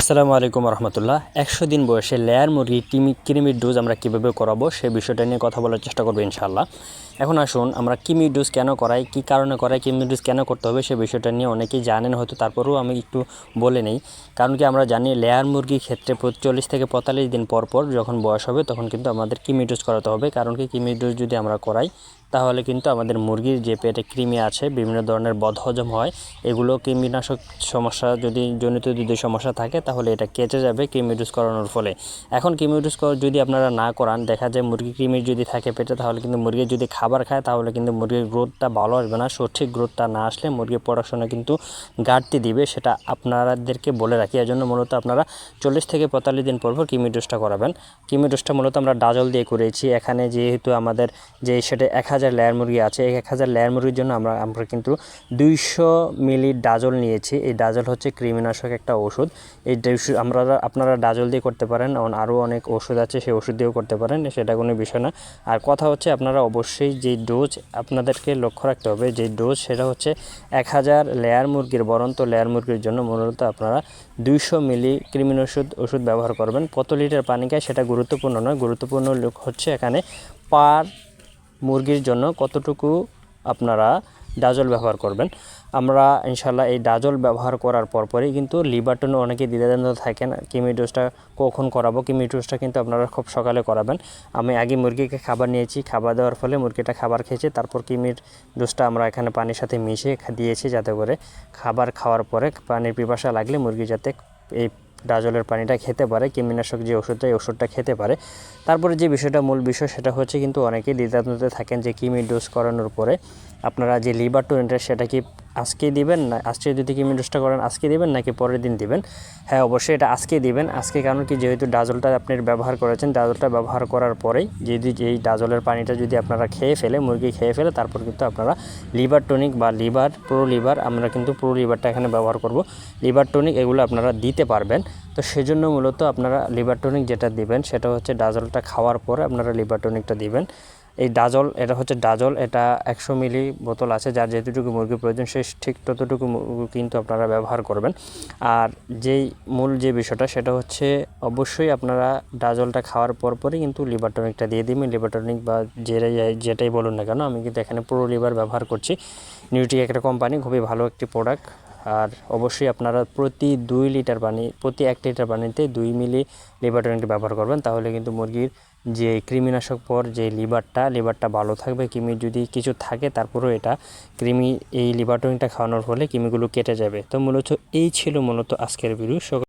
আসসালামু আলাইকুম রহমতুল্লাহ। একশো দিন বয়সে লেয়ার মুরগি কিমি কৃমির ডোজ আমরা কীভাবে করাবো সেই বিষয়টা নিয়ে কথা বলার চেষ্টা করব ইনশাল্লাহ এখন আসুন, আমরা কিমি ডোজ কেন করাই, কী কারণে করাই, কিমি ডোজ কেন করতে হবে সেই বিষয়টা নিয়ে অনেকেই জানেন, হয়তো তারপরেও আমি একটু বলে নেই। কারণ কি আমরা জানি, লেয়ার মুরগির ক্ষেত্রে চল্লিশ থেকে পঁয়তাল্লিশ দিন পর পর যখন বয়স হবে, তখন কিন্তু আমাদের কিমি ডোজ করাতে হবে। কারণ কি, কিমি ডোজ যদি আমরা করাই তাহলে কিন্তু আমাদের মুরগির যে পেটে কৃমি আছে, বিভিন্ন ধরনের বদহজম হয়, এগুলো কৃমিনাশক সমস্যা যদি, জনিত যদি সমস্যা থাকে, তাহলে এটা কেটে যাবে কৃমি ডোজ করানোর ফলে। এখন কৃমি ডোজ যদি আপনারা না করান, দেখা যায় মুরগি কৃমি যদি থাকে পেটে, তাহলে কিন্তু মুরগি যদি খাবার খায়, তাহলে কিন্তু মুরগির গ্রোথটা ভালো আসবে না, সঠিক গ্রোথটা না আসলে মুরগির পড়াশোনা কিন্তু ঘাটতি দিবে, সেটা আপনাদেরকে বলে রাখি। এর জন্য মূলত আপনারা চল্লিশ থেকে পঁয়তাল্লিশ দিন পর পর কিমি ডোজটা করাবেন। কিমি ডোজটা মূলত আমরা ডাজল দিয়ে করেছি। এখানে যেহেতু আমাদের যে, সেটা এক হাজার লেয়ার মুরগি আছে। এক এক হাজার লেয়ার মুরগির জন্য আমরা আমরা কিন্তু দুইশো মিলি ডাজল নিয়েছি। এই ডাজল হচ্ছে কৃমিনাশক একটা ওষুধ। এই আমরা, আপনারা ডাজল দিয়ে করতে পারেন আরও অনেক ওষুধ আছে, সেই ওষুধ দিয়েও করতে পারেন, সেটা কোনো বিষয় না। আর কথা হচ্ছে আপনারা অবশ্যই যে ডোজ আপনাদেরকে লক্ষ্য রাখতে হবে, যে ডোজ সেটা হচ্ছে এক হাজার লেয়ার মুরগির বরন্ত লেয়ার মুরগির জন্য মূলত আপনারা দুইশো মিলি কৃমিন ওষুধ ওষুধ ব্যবহার করবেন। কত লিটার পানি খায় সেটা গুরুত্বপূর্ণ নয়। গুরুত্বপূর্ণ হচ্ছে এখানে পার মুরগির জন্য কতটুকু আপনারা ডাজল ব্যবহার করবেন। আমরা ইনশাল্লাহ এই ডাজল ব্যবহার করার পরপরই কিন্তু লিভারটন অনেকে দ্বিধাদ্বন্দ্ব থাকেন, কিমি ডোজটা কখন করাবো, কিমি ডোজটা কিন্তু আপনারা খুব সকালে করাবেন। আমি আগে মুরগিকে খাবার নিয়েছি, খাবার দেওয়ার ফলে মুরগিটা খাবার খেয়েছে, তারপর কিমির ডোজটা আমরা এখানে পানির সাথে মিশিয়ে দিয়েছি যাতে করে খাবার খাওয়ার পরে পানির পিপাসা লাগলে মুরগি যাতে এই ডাজলের পানিটা খেতে পারে কৃমিনাশক যে ওষুধটা, এই ওষুধটা খেতে পারে। তারপরে যে বিষয়টা মূল বিষয় সেটা হচ্ছে কিন্তু অনেকেই দ্বিধাদ্বন্দ্বে থাকেন যে কিমি ডোজ করানোর পরে। আপনারা যে লিভার টনিকটা সেটা কি আজকেই দিবেন না, আজকে যদি কিমি ডোজটা করেন আজকে দিবেন নাকি পরের দিন দিবেন? হ্যাঁ অবশ্যই এটা আজকে দিবেন। আজকে কারণ কি যেহেতু ডাজলটা আপনি ব্যবহার করেছেন, ডাজলটা ব্যবহার করার পরেই যদি এই ডাজলের পানিটা যদি আপনারা খেয়ে ফেলে, মুরগি খেয়ে ফেলে, তারপর কিন্তু আপনারা লিভার টনিক বা লিভার প্রো লিভার, আমরা কিন্তু প্রো লিভারটা এখানে ব্যবহার করব। লিভার টনিক এগুলো আপনারা দিতে পারবেন। তো সেজন্য মূলত আপনারা লিভার টনিক যেটা দিবেন, সেটা হচ্ছে ডাজলটা খাওয়ার পরে আপনারা লিভার টনিকটা দিবেন। এই ডাজল, এটা হচ্ছে ডাজল, এটা একশো মিলি বোতল আছে, যার যেতটুকু মুরগি প্রয়োজন, সে ঠিক ততটুকু কিন্তু আপনারা ব্যবহার করবেন। আর যেই মূল যে বিষয়টা, সেটা হচ্ছে অবশ্যই আপনারা ডাজলটা খাওয়ার পর পরই কিন্তু লিভার টনিকটা দিয়ে দিবেন। লিভার টনিক বা যেটাই যেটাই বলুন না কেন, আমি কিন্তু এখানে পুরো লিভার ব্যবহার করছি। নিউট্রি একটা কোম্পানি খুবই ভালো একটি প্রোডাক্ট আর অবশ্যই আপনারা প্রতি দুই লিটার পানি, প্রতি এক লিটার পানিতে দুই মিলি লিভার টনিকটা ব্যবহার করবেন। তাহলে কিন্তু মুরগির যে কৃমিনাশক পর যে লিভারটা লিভারটা ভালো থাকবে। কৃমি যদি কিছু থাকে, তারপরেও এটা কৃমি, এই লিভার টনিকটা খাওয়ানোর ফলে কৃমিগুলো কেটে যাবে। তো মূলত এই ছিল মূলত আজকের ভিডিও।